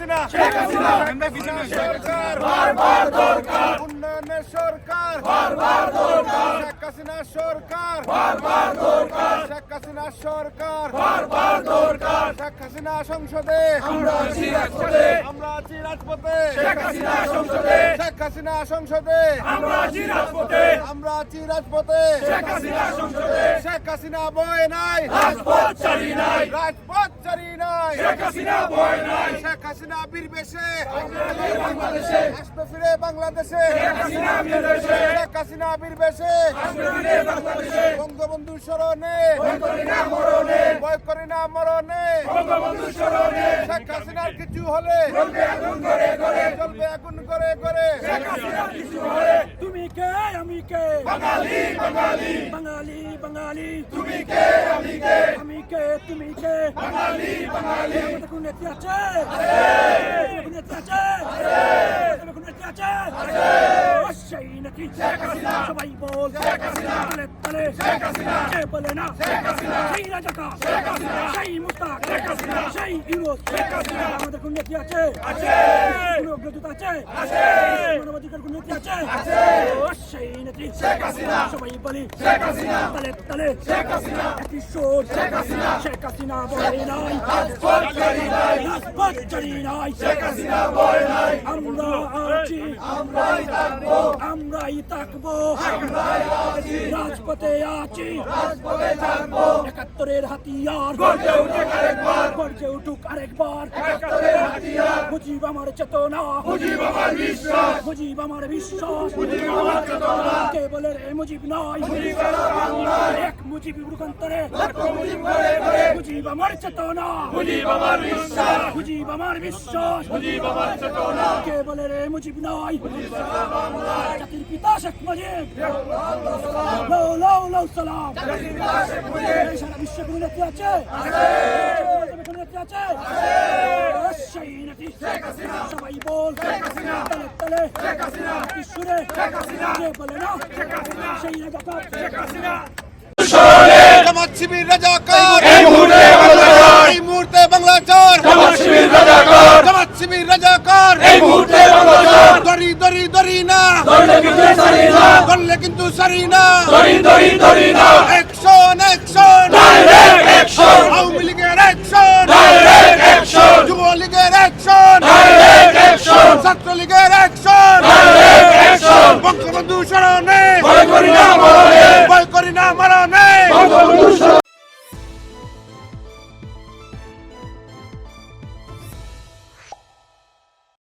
হাসিনা। শেখ হাসিনা। সরকার বারবার দরকার। উন্নয়নের সরকার। বারবার দরকার। শেখ হাসিনা সরকার। বারবার দরকার। শেখ হাসিনা সরকার। বারবার দরকার। শেখ হাসিনা সংসদে। আমরা আছি রাজপথে। আমরা আছি রাজপথে। শেখ হাসিনা সংসদে। হাসিনা সংসদে। আমরা আছি রাজপথে। আমরা আছি রাজপথে। শেখ হাসিনা সংসদে। শেখ হাসিনা বয় নাই। রাজপথ চারি নাই। রাজপথ চারি নাই। শেখ হাসিনা বয় নাই। শেখ হাসিনা বীর বেশে। বাংলাদেশে। আসবে ফিরে বাংলাদেশে। শেখ হাসিনা বীর বেশে। শেখ হাসিনা বীর বেশে। আসবে ফিরে বাংলাদেশে। বঙ্গবন্ধু করি না মরণে ভয় করি না মরণে। বঙ্গবন্ধু স্মরণে। শেখ হাসিনার কিছু হলে। চলবে আগুন করে করে চলবে আগুন করে করে তুমি কে? আমি কে? বাঙালি বাঙালি। বাঙালি বাঙালি। তুমি কে? আমি কে? আমি কে? তুমি কে? বাঙালি বাঙালি। কোন নেত্রী আছে? কোন আছে কোন নেত্রী আছে সেই নেত্রী সবাই বল তলে তলে কে বলে না? সেই রাজাকা সেই মুস্তাক সেই ইউরোস আমাদের কোন নেত্রী আছে? কোন অগ্রদূত আছে। মানবাধিকার কোন নেত্রী আছে? সেই নেত্রী। সবাই বলি। তলে তলে। একই সোর। শেখ হাসিনা। বলে নাই। রাজপথ চলি নাই। আমরা আছি। আমরাই থাকব। রাজপথে আছি। একাত্তরের হাতিয়ার। গর্জে উঠুক আরেকবার। মুজিব আমার চেতনা। মুজিব আমার বিশ্বাস। মুজিব আমার বিশ্বাস। কেবলের এ মুজিব নয়। এক মুজিব রূপান্তরে। মুজিব আমার চেতনা। মুজিব আমার বিশ্বাস। মুজিব আমার বিশ্বাস। মুজিব আমার চেতনা। কেবলের এ মুজিব নয়। শেখ মুজিব। সালাম। সারা বিশ্ব কোন নেত্রী আছে? কোন নেত্রী আছে? সবাই বল। তলে তলে। ঈশ্বরে বলে না? সেই জামাত শিবির রাজাকার দড়ি দড়ি না। ধরলে কিন্তু সারি না। অ্যাকশন অ্যাকশন আওয়ামী লীগের অ্যাকশন যুবলীগের অ্যাকশন ছাত্রলীগের